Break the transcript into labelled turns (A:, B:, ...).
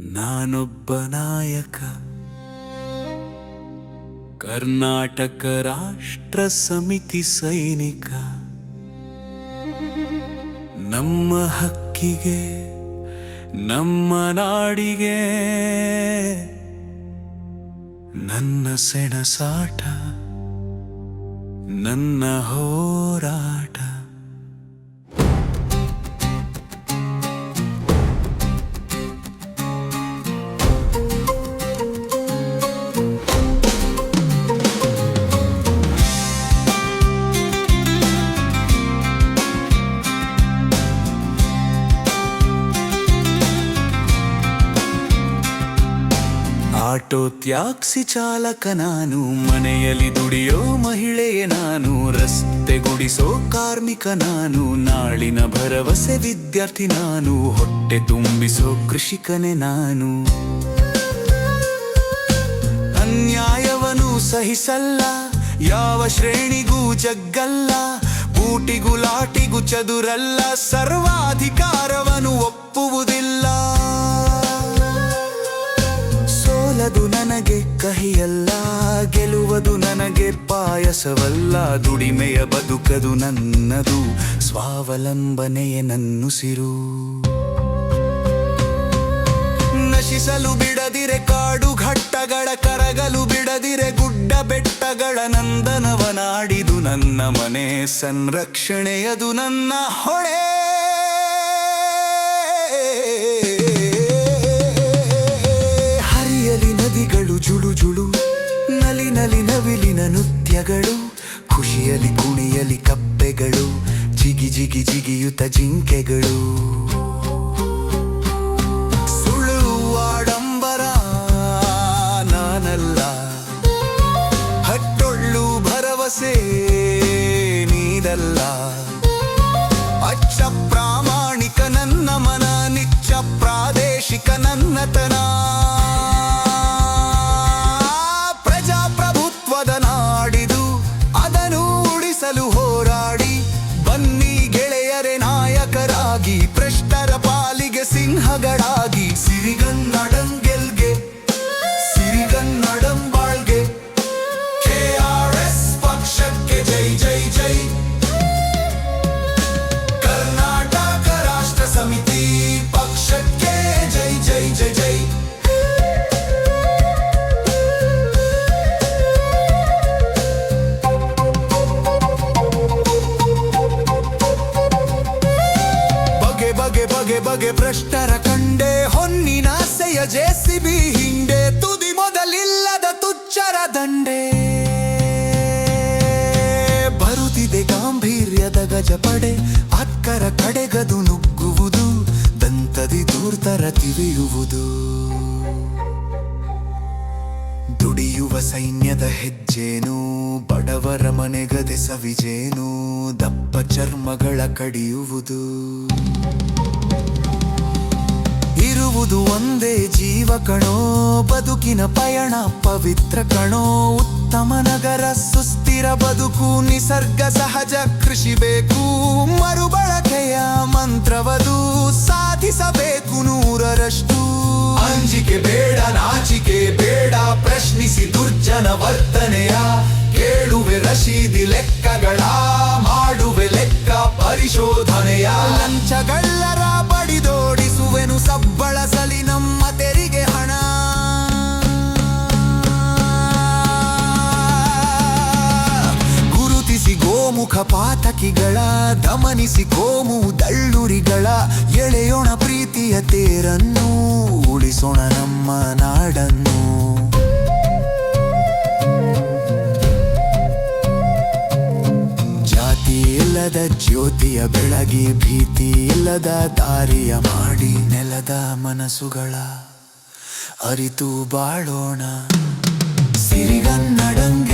A: ನಾನೊಬ್ಬ ನಾಯಕ. ಕರ್ನಾಟಕ ರಾಷ್ಟ್ರ ಸಮಿತಿ ಸೈನಿಕ. ನಮ್ಮ ಹಕ್ಕಿಗೆ ನಮ್ಮ ನಾಡಿಗೆ ನನ್ನ ಸೆಣಸಾಟ ನನ್ನ ಹೋರಾಟ. ಆಟೋ ತ್ಯಾಕ್ಸಿ ಚಾಲಕ ನಾನು, ಮನೆಯಲ್ಲಿ ದುಡಿಯೋ ಮಹಿಳೆಯೇ ನಾನು, ರಸ್ತೆ ಗುಡಿಸೋ ಕಾರ್ಮಿಕ ನಾನು, ನಾಳಿನ ಭರವಸೆ ವಿದ್ಯಾರ್ಥಿ ನಾನು, ಹೊಟ್ಟೆ ತುಂಬಿಸೋ ಕೃಷಿಕನೇ ನಾನು. ಅನ್ಯಾಯವನು ಸಹಿಸಲ್ಲ, ಯಾವ ಶ್ರೇಣಿಗೂ ಜಗ್ಗಲ್ಲ, ಬೂಟಿಗೂ ಲಾಟಿಗೂ ಚದುರಲ್ಲ ಸರ್ವಾಧಿಕಾರವನ್ನು ಒಪ್ಪುವುದಿಲ್ಲ. ಸೋಲದು ನನಗೆ ಕಹಿಯಲ್ಲ ಗೆಲುವುದು ನನಗೆ ಪಾಯಸವಲ್ಲ. ದುಡಿಮೆಯ ಬದುಕದು ನನ್ನದು, ಸ್ವಾವಲಂಬನೆಯೇ ನನ್ನುಸಿರು ನಶಿಸಲು ಬಿಡದಿರೆ ಕಾಡು ಘಟ್ಟಗಳ, ಕರಗಲು ಬಿಡದಿರೆ ಗುಡ್ಡ ಬೆಟ್ಟಗಳ ನಂದನವನಾಡಿದು ನನ್ನ ಮನೆ. ಸಂರಕ್ಷಣೆಯದು ನನ್ನ ಹೊಣೆ. ನೃತ್ಯಗಳು ಖುಷಿಯಲಿ ಕುಣಿಯಲಿ ಕಪ್ಪೆಗಳು ಜಿಗಿ ಜಿಗಿ ಜಿಗಿಯುತ ಜಿಂಕೆಗಳು. ಸುಳ್ಳು ಆಡಂಬರ ನಾನಲ್ಲ ಹಟ್ಟೊಳ್ಳು ಭರವಸೆ ನೀದಲ್ಲ ಉಳಿಸಲು ಹೋರಾಡಿ ಬಗೆ ಭ್ರಷ್ಟರ ಕಂಡೆ, ಹೊನ್ನಿನ ಸೆಯ ಜೆಸಿಬಿ ಹಿಂಡೆ, ತುದಿ ಮೊದಲಿಲ್ಲದ ತುಚ್ಚರ ದಂಡೆ. ಬರುತ್ತಿದೆ ಗಾಂಭೀರ್ಯದ ಗಜಪಡೆ, ಅಕ್ಕರ ಕಡೆಗದು ನುಗ್ಗುವುದು, ದಂತದಿ ದೂರ್ತರ ತಿವಿಯುವುದು. ದುಡಿಯುವ ಸೈನ್ಯದ ಹೆಜ್ಜೇನು, ಬಡವರ ಮನೆಗದೆ ಸವಿಜೇನು, ದಪ್ಪ ಚರ್ಮಗಳ ಕಡಿಯುವುದು. ಇರುವುದು ಒಂದೇ ಜೀವ ಕಣೋ. ಬದುಕಿನ ಪಯಣ ಪವಿತ್ರ ಕಣೋ. ಉತ್ತಮ ನಗರ, ಸುಸ್ಥಿರ ಬದುಕು, ನಿಸರ್ಗ ಸಹಜ ಕೃಷಿ ಬೇಕು. ಮರುಬಳಕೆಯ ಮಂತ್ರವದು, ಸಾಧಿಸಬೇಕು ನೂರರಷ್ಟು. ಅಂಜಿಕೆ ಬೇಡ, ನಾಚಿಕೆ ಬೇಡ, ಪ್ರಶ್ನಿಸಿ ದುರ್ಜನ ವರ್ತನೆಯ. ಕೇಳುವೆ ರಶೀದಿ ಲೆಕ್ಕಗಳ, ಮಾಡುವೆ ಲೆಕ್ಕ ಪರಿಶೋಧನೆಯ. ಲಂಚಗಳ್ಳರ ಗೋಮುಖ ಪಾತಕಿಗಳ, ದಮನಿಸಿ ಕೋಮು ದಳ್ಳುರಿಗಳ, ಎಳೆಯೋಣ ಪ್ರೀತಿಯ ತೇರನ್ನು, ಉಳಿಸೋಣ ನಮ್ಮ ನಾಡನ್ನು. ಜಾತಿ ಇಲ್ಲದ ಜ್ಯೋತಿಯ ಬೆಳಗಿ, ಭೀತಿ ಇಲ್ಲದ ದಾರಿಯ ಮಾಡಿ ನೆಲದ ಮನಸ್ಸುಗಳ ಅರಿತು ಬಾಳೋಣ. ಸಿರಿಗನ್ನಡಂಗ ಸಿರಿಗನ್ನಡಂ